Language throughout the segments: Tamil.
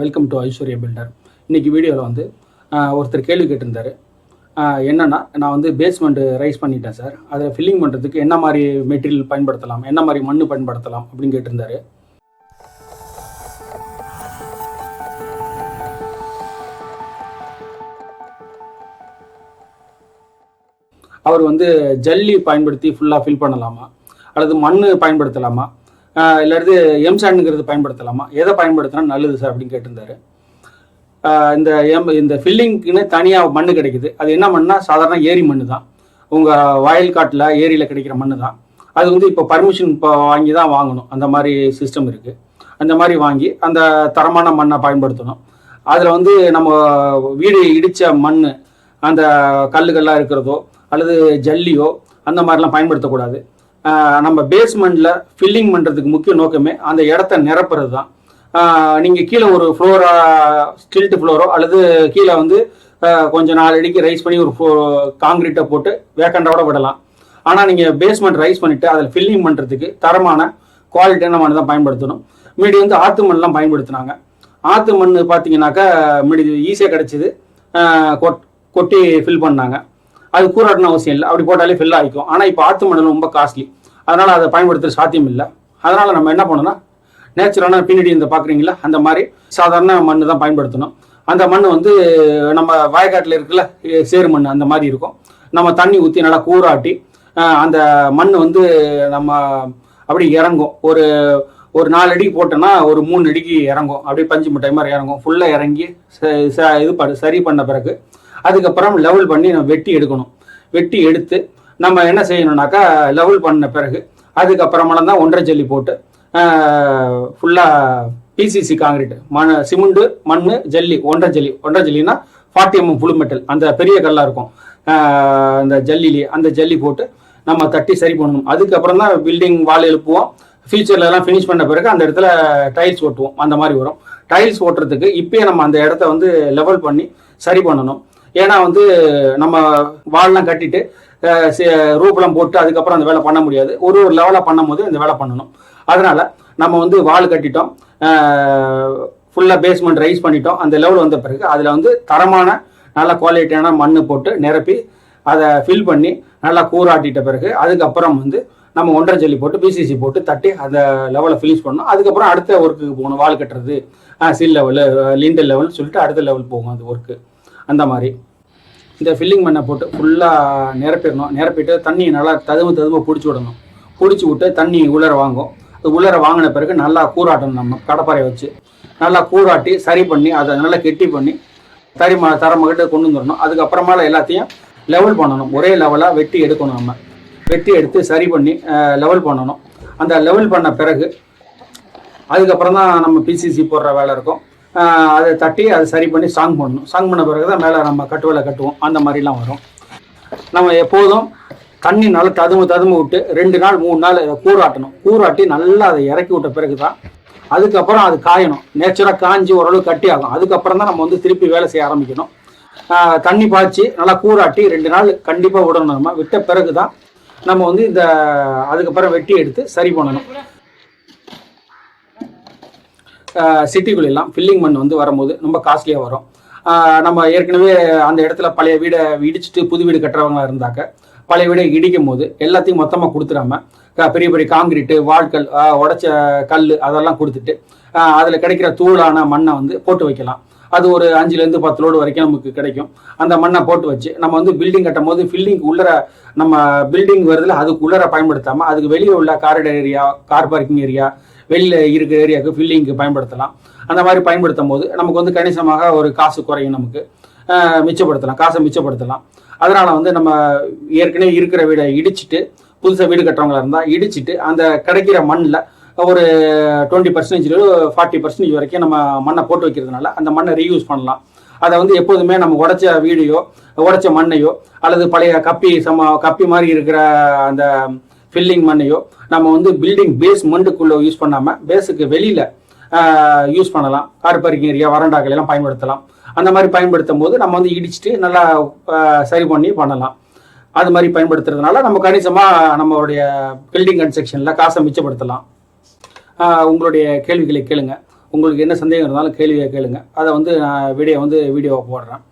வெல்கம் டு ஐஸ்வர்யா பில்டர் இன்றைக்கி வீடியோவில் வந்து ஒருத்தர் கேள்வி கேட்டிருந்தாரு. என்னென்னா நான் வந்து பேஸ்மெண்ட்டு ரைஸ் பண்ணிட்டேன் சார். அதில் ஃபில்லிங் பண்ணுறதுக்கு என்ன மாதிரி மெட்டீரியல் பயன்படுத்தலாம் என்ன மாதிரி மண் பயன்படுத்தலாம் அப்படின்னு கேட்டிருந்தாரு. அவர் வந்து ஜல்லி பயன்படுத்தி ஃபுல்லாக ஃபில் பண்ணலாமா? அல்லது மண் பயன்படுத்தலாமா? ஆஹ் இல்லாட்டி எம்சாண்டுங்கிறது பயன்படுத்தலாமா? எதை பயன்படுத்தினா நல்லது சார் அப்படின்னு கேட்டிருந்தாரு. இந்த எம் இந்த ஃபில்லிங்க்குன்னு தனியாக மண் கிடைக்குது. அது என்ன மண்ணா சாதாரண ஏரி மண் தான் உங்கள் வயல் காட்டில் ஏரியில் கிடைக்கிற மண் தான் அது வந்து இப்போ பர்மிஷன் இப்போ வாங்கி தான் வாங்கணும். அந்த மாதிரி சிஸ்டம் இருக்குது அந்த மாதிரி வாங்கி அந்த தரமான மண்ணை பயன்படுத்தணும். அதில் வந்து நம்ம வீடு இடித்த மண் அந்த கல்லுகள்லாம் இருக்கிறதோ அல்லது ஜல்லியோ அந்த மாதிரிலாம் பயன்படுத்தக்கூடாது. நம்ம பேஸ்மெண்ட்டில் ஃபில்லிங் பண்ணுறதுக்கு முக்கிய நோக்கமே அந்த இடத்த நிரப்புறது தான் நீங்கள் கீழே ஒரு ஃப்ளோரா ஸ்டில்ட் ஃப்ளோரோ அல்லது கீழே வந்து கொஞ்சம் நாலு அடிக்கு ரைஸ் பண்ணி ஒரு காங்கிரீட்டை போட்டு வேக்கண்டாவோட விடலாம். ஆனால் நீங்கள் பேஸ்மெண்ட் ரைஸ் பண்ணிவிட்டு அதில் ஃபில்லிங் பண்ணுறதுக்கு தரமான குவாலிட்டியான மண் தான் பயன்படுத்தணும்? மீடி வந்து ஆத்து மண்லாம் பயன்படுத்தினாங்க. ஆத்து மண் பார்த்தீங்கன்னாக்கா மீடி ஈஸியாக கிடச்சிது. கொட் கொட்டி ஃபில் பண்ணாங்க. அது கூறாடணும் அவசியம் இல்லை. அப்படி போட்டாலே ஃபில் ஆகிக்கும். ஆனால் இப்போ ஆத்து மணல் ரொம்ப காஸ்ட்லி அதனால் அதை பயன்படுத்துகிற சாத்தியம் இல்லை அதனால் நம்ம என்ன பண்ணணும்னா நேச்சுரலான பின்னாடி இந்த பார்க்குறீங்களா? அந்த மாதிரி சாதாரண மண் தான் பயன்படுத்தணும். அந்த மண் வந்து நம்ம வயக்காட்டில் இருக்குல்ல சேரு மண் அந்த மாதிரி இருக்கும். நம்ம தண்ணி ஊற்றி நல்லா கூறாட்டி அந்த மண் வந்து நம்ம அப்படி இறங்கும். ஒரு ஒரு நாலு அடிக்கு போட்டோன்னா ஒரு மூணு அடிக்கு இறங்கும். அப்படியே பஞ்சு மிட்டாய் மாதிரி இறங்கும். ஃபுல்லாக இறங்கி ச- ச- இது ப- சரி பண்ண பிறகு அதுக்கப்புறம் லெவல் பண்ணி நம்ம வெட்டி எடுக்கணும். வெட்டி எடுத்து நம்ம என்ன செய்யணும்னாக்கா லெவல் பண்ண பிறகு அதுக்கப்புறமெல்லாம் தான் ஒன்றரை ஜல்லி போட்டு ஃபுல்லாக பிசிசி காங்கிரீட் மண் சிமெண்டு மண் ஜல்லி ஒன்றரை ஜல்லி. ஒன்றரை ஜல்லினா ஃபார்ட்டி எம்எம் ஃபுல் மெட்டல் அந்த பெரிய கல்லாக இருக்கும். அந்த ஜல்லிலேயே அந்த ஜல்லி போட்டு நம்ம தட்டி சரி பண்ணணும். அதுக்கப்புறம் தான் பில்டிங் வால் எழுப்புவோம். ஃபியூச்சர்ல எல்லாம் ஃபினிஷ் பண்ண பிறகு அந்த இடத்துல டைல்ஸ் ஓட்டுவோம். அந்த மாதிரி வரும். டைல்ஸ் ஓட்டுறதுக்கு இப்பயே நம்ம அந்த இடத்த வந்து லெவல் பண்ணி சரி பண்ணணும். ஏன்னா வந்து நம்ம வால்லாம் கட்டிட்டு ரூப்லாம் போட்டு அதுக்கப்புறம் அந்த வேலை பண்ண முடியாது. ஒரு ஒரு லெவலாக பண்ணும்போது இந்த வேலை பண்ணணும். அதனால நம்ம வந்து வால் கட்டிட்டோம். ஃபுல்லாக பேஸ்மெண்ட் ரைஸ் பண்ணிட்டோம். அந்த லெவல் வந்த பிறகு அதில் வந்து தரமான நல்ல குவாலிட்டியான மண் போட்டு நிரப்பி அதை ஃபில் பண்ணி நல்லா கூறாட்டிட்ட பிறகு அதுக்கப்புறம் வந்து நம்ம ஒன்றரை ஜல்லி போட்டு பிசிசி போட்டு தட்டி அந்த லெவலை ஃபினிஷ் பண்ணணும் அதுக்கப்புறம் அடுத்த ஒர்க்குக்கு போகணும். வால் கட்டுறது சில் லெவலு லிண்டல் லெவல்னு சொல்லிட்டு அடுத்த லெவல் போகும் அந்த ஒர்க்கு அந்த மாதிரி. இந்த ஃபில்லிங் மண்ணை போட்டு ஃபுல்லாக நிரப்பிடணும். நிரப்பிட்டு தண்ணியை நல்லா ததும்பு ததும்ப பிடிச்சி விடணும். பிடிச்சி விட்டு தண்ணி உள்ளர வாங்கும். அது உள்ளர வாங்கின பிறகு நல்லா கூறாட்டணும் நம்ம கடப்பாரை வச்சு. நல்லா கூறாட்டி சரி பண்ணி அதை நல்லா கெட்டி பண்ணி தரிம தரமகிட்ட கொண்டு வந்துடணும். அதுக்கப்புறமால எல்லாத்தையும் லெவல் பண்ணணும். ஒரே லெவலாக வெட்டி எடுக்கணும் நம்ம. வெட்டி எடுத்து சரி பண்ணி லெவல் பண்ணணும். அந்த லெவல் பண்ண பிறகு அதுக்கப்புறம் தான் நம்ம பிசிசி போடுற வேலை இருக்கும். அதை தட்டி அதை சரி பண்ணி சாங் பண்ணணும். சாங் பண்ண பிறகு தான் மேலே நம்ம கட்டுவலை கட்டுவோம். அந்த மாதிரிலாம் வரும். நம்ம எப்போதும் தண்ணி நல்லா ததும ததும்பு விட்டு ரெண்டு நாள் மூணு நாள் அதை கூறாட்டணும். கூறாட்டி நல்லா அதை இறக்கி விட்ட பிறகு தான் அதுக்கப்புறம் அது காயணும். நேச்சுராக காஞ்சி ஓரளவு கட்டி ஆகும். அதுக்கப்புறம் தான் நம்ம வந்து திருப்பி வேலை செய்ய ஆரம்பிக்கணும். தண்ணி பாய்ச்சி நல்லா கூறாட்டி ரெண்டு நாள் கண்டிப்பாக விடணும். நம்ம விட்ட பிறகு தான் நம்ம வந்து இந்த அதுக்கப்புறம் வெட்டி எடுத்து சரி பண்ணணும். சிட்டிக்குள்ளெல்லாம் ஃபில்லிங் மண் வந்து வரும்போது ரொம்ப காஸ்ட்லியாக வரும். நம்ம ஏற்கனவே அந்த இடத்துல பழைய வீடை இடிச்சிட்டு புது வீடு கட்டுறவங்களா இருந்தாக்க பழைய வீடை இடிக்கும் போது எல்லாத்தையும் மொத்தமாக கொடுத்துடாம க- பெரிய பெரிய காங்கிரீட்டு வாழ்கள் உடச்ச உடைச்ச கல் அதெல்லாம் கொடுத்துட்டு அதில் கிடைக்கிற தூளான மண்ணை வந்து போட்டு வைக்கலாம். அது ஒரு அஞ்சுலேருந்து பத்து லோடு வரைக்கும் நமக்கு கிடைக்கும். அந்த மண்ணை போட்டு வச்சு நம்ம வந்து பில்டிங் கட்டும் போது பில்டிங் உள்ளர நம்ம பில்டிங் வருதுல அதுக்கு உள்ளர பயன்படுத்தாமல் அதுக்கு வெளியே உள்ள corridor area car parking area வெளியில் இருக்கிற ஏரியாவுக்கு ஃபில்லிங்க்கு பயன்படுத்தலாம். அந்த மாதிரி பயன்படுத்தும் போது நமக்கு வந்து கணிசமாக ஒரு காசு குறையும் நமக்கு. மிச்சப்படுத்தலாம். காசை மிச்சப்படுத்தலாம். அதனால் வந்து நம்ம ஏற்கனவே இருக்கிற வீடை இடிச்சிட்டு புதுசாக வீடு கட்டுறவங்களா இருந்தால் இடிச்சிட்டு அந்த கிடைக்கிற மண்ணில் ஒரு டுவெண்ட்டி பர்சன்டேஜ் ஃபார்ட்டி பர்சன்டேஜ் வரைக்கும் நம்ம மண்ணை போட்டு வைக்கிறதுனால அந்த மண்ணை ரீயூஸ் பண்ணலாம். அதை வந்து எப்போதுமே நம்ம உடைச்ச வீடையோ உடைச்ச மண்ணையோ அல்லது பழைய கப்பி சம கப்பி மாதிரி இருக்கிற அந்த ஃபில்லிங் மண்ணையோ நம்ம வந்து பில்டிங் பேஸ் மண்டுக்குள்ளே யூஸ் பண்ணாமல் பேஸுக்கு வெளியில் யூஸ் பண்ணலாம். கார் பார்க்கிங் ஏரியா வறண்டாக்கள் எல்லாம் பயன்படுத்தலாம். அந்த மாதிரி பயன்படுத்தும் போது நம்ம வந்து இடிச்சிட்டு நல்லா சரி பண்ணி பண்ணலாம். அது மாதிரி பயன்படுத்துறதுனால நம்ம கணிசமாக நம்மளுடைய பில்டிங் கன்ஸ்ட்ரக்ஷனில் காசை மிச்சப்படுத்தலாம். உங்களுடைய கேள்விகளை கேளுங்க. உங்களுக்கு என்ன சந்தேகம் இருந்தாலும் கேள்வியை கேளுங்க. அதை வந்து நான் வீடியோ வந்து வீடியோவை போடுறேன்.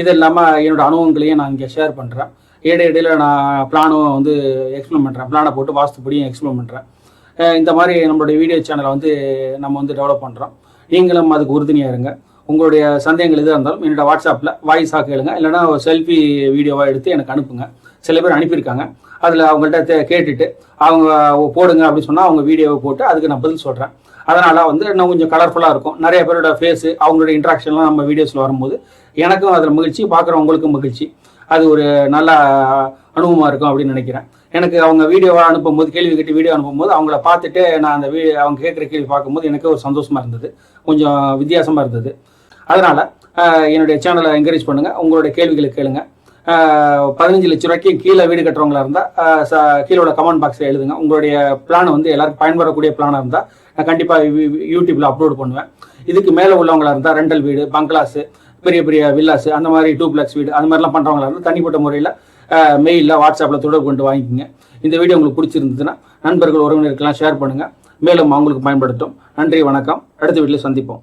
இது இல்லாமல் என்னோடய அனுபவங்களையும் நான் இங்கே ஷேர் பண்ணுறேன் இடையில இடையில நான் பிளானும் வந்து எக்ஸ்பிளைன் பண்ணுறேன் பிளானை போட்டு வாஸ்துப்படியும் எக்ஸ்பிளைன் பண்ணுறேன் இந்த மாதிரி நம்மளுடைய வீடியோ சேனலை வந்து நம்ம வந்து டெவலப் பண்ணுறோம் நீங்களும் அதுக்கு உறுதுணையாக இருங்க. உங்களுடைய சந்தேகங்கள் எதாக இருந்தாலும் என்னோட வாட்ஸ்அப்பில் வாய்ஸாக கேளுங்க. இல்லைனா செல்ஃபி வீடியோவாக எடுத்து எனக்கு அனுப்புங்க. சில பேர் அனுப்பியிருக்காங்க. அதில் அவங்கள்ட்ட கேட்டுட்டு அவங்க போடுங்க அப்படின்னு சொன்னால் அவங்க வீடியோவை போட்டு அதுக்கு நான் பதில் சொல்கிறேன் அதனால் வந்து இன்னும் கொஞ்சம் கலர்ஃபுல்லாக இருக்கும். நிறைய பேரோட ஃபேஸு அவங்களோட இன்ட்ராக்ஷன்லாம் நம்ம வீடியோஸில் வரும்போது எனக்கும் அதில் மகிழ்ச்சி பார்க்குறவங்களுக்கும் மகிழ்ச்சி. அது ஒரு நல்ல அனுபவமாக இருக்கும் அப்படின்னு நினைக்கிறேன் எனக்கு அவங்க வீடியோவை அனுப்பும்போது கேள்வி கேட்டு வீடியோ அனுப்பும்போது அவங்கள பார்த்துட்டு நான் அந்த வீ அவங்க கேட்குற கேள்வி பார்க்கும்போது எனக்கு ஒரு சந்தோஷமாக இருந்தது கொஞ்சம் வித்தியாசமாக இருந்தது அதனால் என்னுடைய சேனலை என்கரேஜ் பண்ணுங்கள் உங்களுடைய கேள்விகளை கேளுங்க பதினஞ்சு லட்ச ரூபாய்க்கு கீழே வீடு கட்டுறவங்களா இருந்தால் கீழே உள்ள கமெண்ட் பாக்ஸில் எழுதுங்க உங்களுடைய பிளான் வந்து எல்லாருக்கும் பயன்படக்கூடிய பிளானாக இருந்தால் நான் கண்டிப்பாக யூடியூப்பில் அப்லோட் பண்ணுவேன் இதுக்கு மேலே உள்ளவங்களா இருந்தால் ரெண்டல் வீடு பங்களாஸு பெரிய பெரிய வில்லாஸு அந்த மாதிரி டூப்ளெக்ஸ் வீடு அந்த மாதிரிலாம் பண்ணுறவங்களா இருந்தால் தனிப்பட்ட முறையில் மெயிலில் வாட்ஸ்அப்பில் தொடர்பு கொண்டு வாங்கிக்கோங்க. இந்த வீடியோ உங்களுக்கு பிடிச்சிருந்ததுன்னா நண்பர்கள் உறவினருக்கெல்லாம் ஷேர் பண்ணுங்கள் மேலும் அவங்களுக்கு பயன்படுத்தும். நன்றி வணக்கம். அடுத்த வீட்டில் சந்திப்போம்.